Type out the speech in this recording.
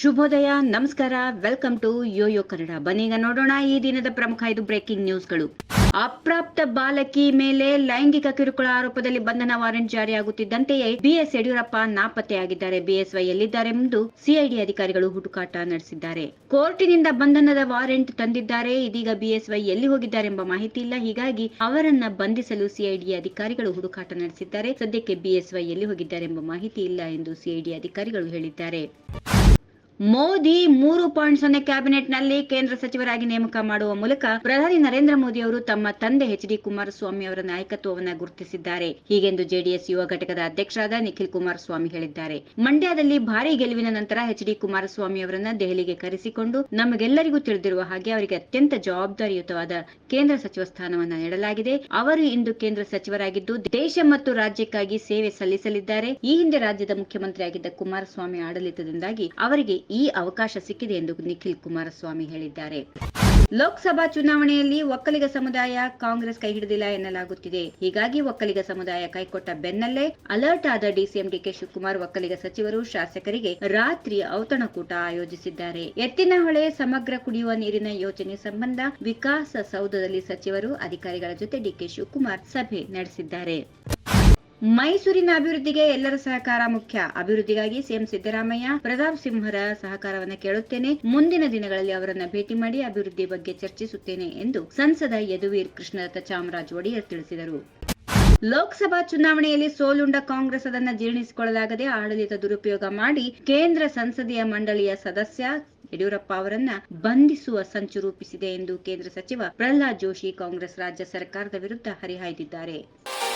ಶುಭೋದಯ, ನಮಸ್ಕಾರ welcome to YoYo Kannada ಬನ್ನೀಗ ನೋಡೋಣ ಈ ದಿನದ ಪ್ರಮುಖ ಐದು ಬ್ರೇಕಿಂಗ್ ನ್ಯೂಸ್ಗಳು ಅಪ್ರಾಪ್ತ ಬಾಲಕಿ ಮೇಲೆ ಲೈಂಗಿಕ ಕಿರುಕುಳ ಆರೋಪದಲ್ಲಿ ಬಂಧನ ವಾರೆಂಟ್ ಜಾರಿಯಾಗುತ್ತಿದ್ದಂತೆಯೇ ಬಿಎಸ್ ಯಡಿಯೂರಪ್ಪ ನಾಪತ್ತೆಯಾಗಿದ್ದಾರೆ. ಬಿಎಸ್ವೈ ಎಲ್ಲಿದ್ದಾರೆ ಎಂದು ಸಿಐಡಿ ಅಧಿಕಾರಿಗಳು ಹುಡುಕಾಟ ನಡೆಸಿದ್ದಾರೆ. ಕೋರ್ಟಿನಿಂದ ಬಂಧನದ ವಾರೆಂಟ್ ತಂದಿದ್ದಾರೆ. ಇದೀಗ ಬಿಎಸ್ವೈ ಎಲ್ಲಿ ಹೋಗಿದ್ದಾರೆ ಎಂಬ ಮಾಹಿತಿ ಇಲ್ಲ. ಹೀಗಾಗಿ ಅವರನ್ನ ಬಂಧಿಸಲು ಸಿಐಡಿ ಅಧಿಕಾರಿಗಳು ಹುಡುಕಾಟ ನಡೆಸಿದ್ದಾರೆ. ಸದ್ಯಕ್ಕೆ ಬಿಎಸ್ವೈ ಎಲ್ಲಿ ಹೋಗಿದ್ದಾರೆ ಎಂಬ ಮಾಹಿತಿ ಇಲ್ಲ ಎಂದು ಸಿಐಡಿ ಅಧಿಕಾರಿಗಳು ಹೇಳಿದ್ದಾರೆ. ಮೋದಿ ಮೂರು ಪಾಯಿಂಟ್ ಸೊನ್ನೆ ಕ್ಯಾಬಿನೆಟ್ನಲ್ಲಿ ಕೇಂದ್ರ ಸಚಿವರಾಗಿ ನೇಮಕ ಮಾಡುವ ಮೂಲಕ ಪ್ರಧಾನಿ ನರೇಂದ್ರ ಮೋದಿ ಅವರು ತಮ್ಮ ತಂದೆ ಎಚ್ ಡಿ ಕುಮಾರಸ್ವಾಮಿ ಅವರ ನಾಯಕತ್ವವನ್ನು ಗುರುತಿಸಿದ್ದಾರೆ. ಹೀಗೆಂದು ಜೆಡಿಎಸ್ ಯುವ ಘಟಕದ ಅಧ್ಯಕ್ಷರಾದ ನಿಖಿಲ್ ಕುಮಾರಸ್ವಾಮಿ ಹೇಳಿದ್ದಾರೆ. ಮಂಡ್ಯದಲ್ಲಿ ಭಾರೀ ಗೆಲುವಿನ ನಂತರ ಎಚ್ ಡಿ ಕುಮಾರಸ್ವಾಮಿ ಅವರನ್ನ ದೆಹಲಿಗೆ ಕರೆಸಿಕೊಂಡು ನಮಗೆಲ್ಲರಿಗೂ ತಿಳಿದಿರುವ ಹಾಗೆ ಅವರಿಗೆ ಅತ್ಯಂತ ಜವಾಬ್ದಾರಿಯುತವಾದ ಕೇಂದ್ರ ಸಚಿವ ಸ್ಥಾನವನ್ನು ನೀಡಲಾಗಿದೆ. ಅವರು ಇಂದು ಕೇಂದ್ರ ಸಚಿವರಾಗಿದ್ದು ದೇಶ ಮತ್ತು ರಾಜ್ಯಕ್ಕಾಗಿ ಸೇವೆ ಸಲ್ಲಿಸಲಿದ್ದಾರೆ. ಈ ಹಿಂದೆ ರಾಜ್ಯದ ಮುಖ್ಯಮಂತ್ರಿಯಾಗಿದ್ದ ಕುಮಾರಸ್ವಾಮಿ ಆಡಳಿತದಿಂದಾಗಿ ಅವರಿಗೆ ಈ ಅವಕಾಶ ಸಿಕ್ಕಿದೆ ಎಂದು ನಿಖಿಲ್ ಕುಮಾರಸ್ವಾಮಿ ಹೇಳಿದ್ದಾರೆ. ಲೋಕಸಭಾ ಚುನಾವಣೆಯಲ್ಲಿ ಒಕ್ಕಲಿಗ ಸಮುದಾಯ ಕಾಂಗ್ರೆಸ್ ಕೈ ಹಿಡಿದಿಲ್ಲ ಎನ್ನಲಾಗುತ್ತಿದೆ. ಹೀಗಾಗಿ ಒಕ್ಕಲಿಗ ಸಮುದಾಯ ಕೈಕೊಟ್ಟ ಬೆನ್ನಲ್ಲೇ ಅಲರ್ಟ್ ಆದ ಡಿಸಿಎಂ ಡಿಕೆ ಶಿವಕುಮಾರ್ ಒಕ್ಕಲಿಗ ಸಚಿವರು ಶಾಸಕರಿಗೆ ರಾತ್ರಿ ಔತಣಕೂಟ ಆಯೋಜಿಸಿದ್ದಾರೆ. ಎತ್ತಿನಹೊಳೆ ಸಮಗ್ರ ಕುಡಿಯುವ ನೀರಿನ ಯೋಜನೆ ಸಂಬಂಧ ವಿಕಾಸ ಸೌಧದಲ್ಲಿ ಸಚಿವರು ಅಧಿಕಾರಿಗಳ ಜೊತೆ ಡಿಕೆ ಶಿವಕುಮಾರ್ ಸಭೆ ನಡೆಸಿದ್ದಾರೆ. ಮೈಸೂರಿನ ಅಭಿವೃದ್ಧಿಗೆ ಎಲ್ಲರ ಸಹಕಾರ ಮುಖ್ಯ. ಅಭಿವೃದ್ಧಿಗಾಗಿ ಸಿಎಂ ಸಿದ್ದರಾಮಯ್ಯ, ಪ್ರತಾಪ್ ಸಿಂಹರ ಸಹಕಾರವನ್ನು ಕೇಳುತ್ತೇನೆ. ಮುಂದಿನ ದಿನಗಳಲ್ಲಿ ಅವರನ್ನು ಭೇಟಿ ಮಾಡಿ ಅಭಿವೃದ್ಧಿ ಬಗ್ಗೆ ಚರ್ಚಿಸುತ್ತೇನೆ ಎಂದು ಸಂಸದ ಯದುವೀರ್ ಕೃಷ್ಣದತ್ತ ಚಾಮರಾಜ ಒಡೆಯರ್ ತಿಳಿಸಿದರು. ಲೋಕಸಭಾ ಚುನಾವಣೆಯಲ್ಲಿ ಸೋಲುಂಡ ಕಾಂಗ್ರೆಸ್ ಅದನ್ನು ಜೀರ್ಣಿಸಿಕೊಳ್ಳಲಾಗದೆ ಆಡಳಿತ ದುರುಪಯೋಗ ಮಾಡಿ ಕೇಂದ್ರ ಸಂಸದೀಯ ಮಂಡಳಿಯ ಸದಸ್ಯ ಯಡಿಯೂರಪ್ಪ ಅವರನ್ನ ಬಂಧಿಸುವ ಸಂಚು ರೂಪಿಸಿದೆ ಎಂದು ಕೇಂದ್ರ ಸಚಿವ ಪ್ರಹ್ಲಾದ್ ಜೋಶಿ ಕಾಂಗ್ರೆಸ್ ರಾಜ್ಯ ಸರ್ಕಾರದ ವಿರುದ್ಧ ಹರಿಹಾಯ್ದಿದ್ದಾರೆ.